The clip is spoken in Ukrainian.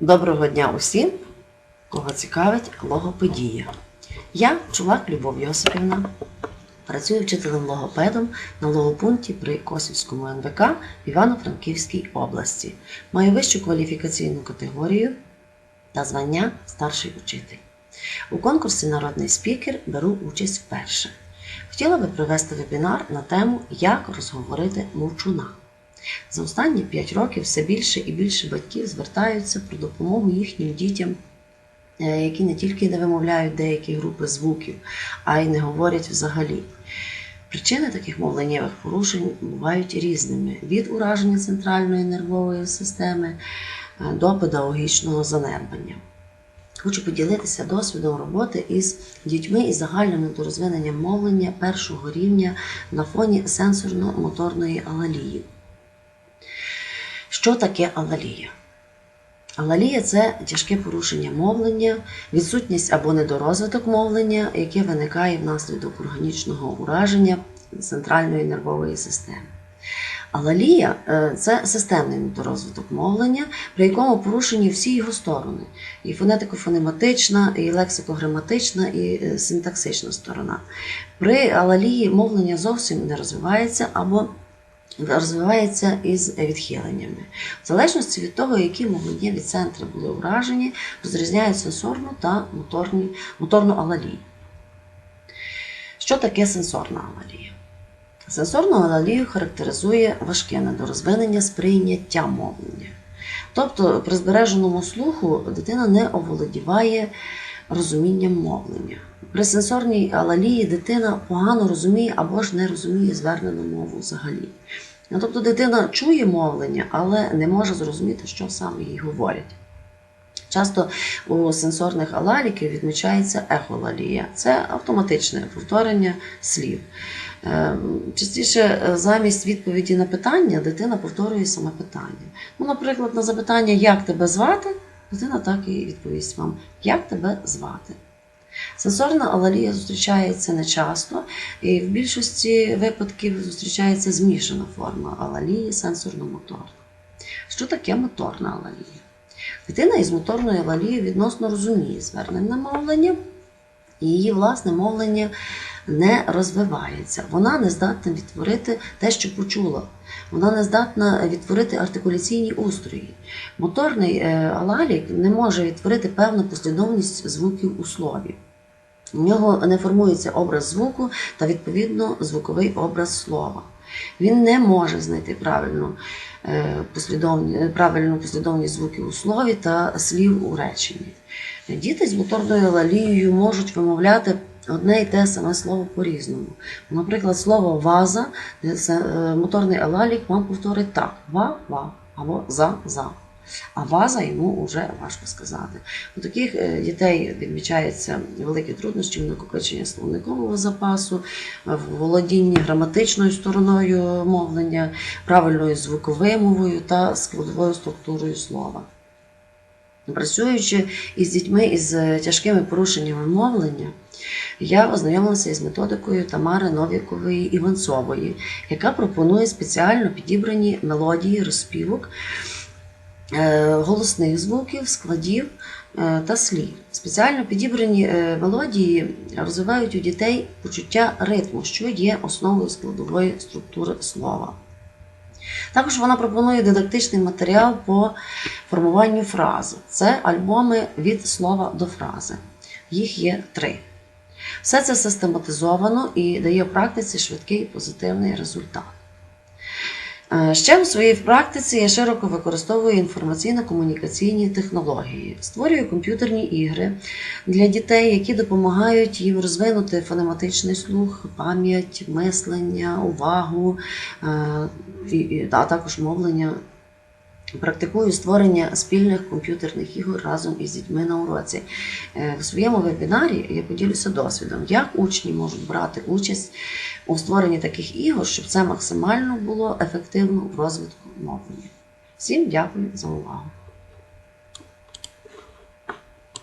Доброго дня усім, кого цікавить логопедія. Я Чулак Любов Йосипівна, працюю вчителем логопедом на логопункті при Косівському НВК в Івано-Франківській області. Маю вищу кваліфікаційну категорію та звання старший учитель. У конкурсі Народний спікер беру участь вперше. Хотіла би провести вебінар на тему Як розговорити мовчуна. За останні 5 років все більше і більше батьків звертаються про допомогу їхнім дітям, е, які не тільки не вимовляють деякі групи звуків, а й не говорять взагалі. Причини таких мовленнєвих порушень бувають різними: від ураження центральної нервової системи е, до педагогічного занедбання. Хочу поділитися досвідом роботи із дітьми із загальним недорозвиненням мовлення першого рівня на фоні сенсорно-моторної алалії. Що таке алалія? Алалія це тяжке порушення мовлення, відсутність або недорозвиток мовлення, яке виникає внаслідок органічного ураження центральної нервової системи. Алалія е, це системний недорозвиток мовлення, при якому порушені всі його сторони: і фонетико-фонематична, і лексико-граматична, і е, синтаксична сторона. При алалії мовлення зовсім не розвивається або розвивається із відхиленнями. В залежності від того, які мовленнєві центри були уражені, розрізняють сенсорну та моторні, моторну алалію. Що таке сенсорна алалія? Сенсорну алалію характеризує важке недорозвинення сприйняття мовлення. Тобто при збереженому слуху дитина не оволодіває розумінням мовлення. При сенсорній алалії дитина погано розуміє або ж не розуміє звернену мову взагалі. Ну, Тобто дитина чує мовлення, але не може зрозуміти, що саме їй говорять. Часто у сенсорних алаліків відмічається ехолалія. Це автоматичне повторення слів. Е, Частіше е, замість відповіді на питання дитина повторює саме питання. Ну, наприклад, на запитання, як тебе звати, дитина так і відповість вам, як тебе звати. Сенсорна алалія зустрічається нечасто, і в більшості випадків зустрічається змішана форма алалії сенсорно-моторна. Що таке моторна алалія? Дитина із моторною алалією відносно розуміє звернене мовлення, і її власне мовлення не розвивається. Вона не здатна відтворити те, що почула. Вона не здатна відтворити артикуляційні устрої. Моторний е, алалік не може відтворити певну послідовність звуків у слові. У нього не формується образ звуку та, відповідно, звуковий образ слова. Він не може знайти правильну, е, послідовні, правильну послідовність звуків у слові та слів у реченні. Діти з моторною алалією можуть вимовляти одне й те саме слово по-різному. Наприклад, слово ваза, е, е, моторний алалік вам повторить так: ва-ва або за-за. А ваза йому вже важко сказати. У таких е, дітей відмічаються великі труднощі в накопиченні словникового запасу, в володінні граматичною стороною мовлення, правильною звуковою та складовою структурою слова. Працюючи із дітьми із е, тяжкими порушеннями мовлення, я ознайомилася із методикою Тамари Новікової Іванцової, яка пропонує спеціально підібрані мелодії розпівок голосних звуків, складів е, та слів. Спеціально підібрані е, мелодії розвивають у дітей почуття ритму, що є основою складової структури слова. Також вона пропонує дидактичний матеріал по формуванню фрази. Це альбоми від слова до фрази. Їх є три. Все це систематизовано і дає практиці швидкий позитивний результат. Е, Ще у своїй практиці я широко використовую інформаційно-комунікаційні технології, створюю комп'ютерні ігри для дітей, які допомагають їм розвинути фонематичний слух, пам'ять, мислення, увагу, е, і- і- а також мовлення. Практикую створення спільних комп'ютерних ігор разом із дітьми на уроці. Е, В своєму вебінарі я поділюся досвідом, як учні можуть брати участь у створенні таких ігор, щоб це максимально було ефективно в розвитку мовлення. Всім дякую за увагу.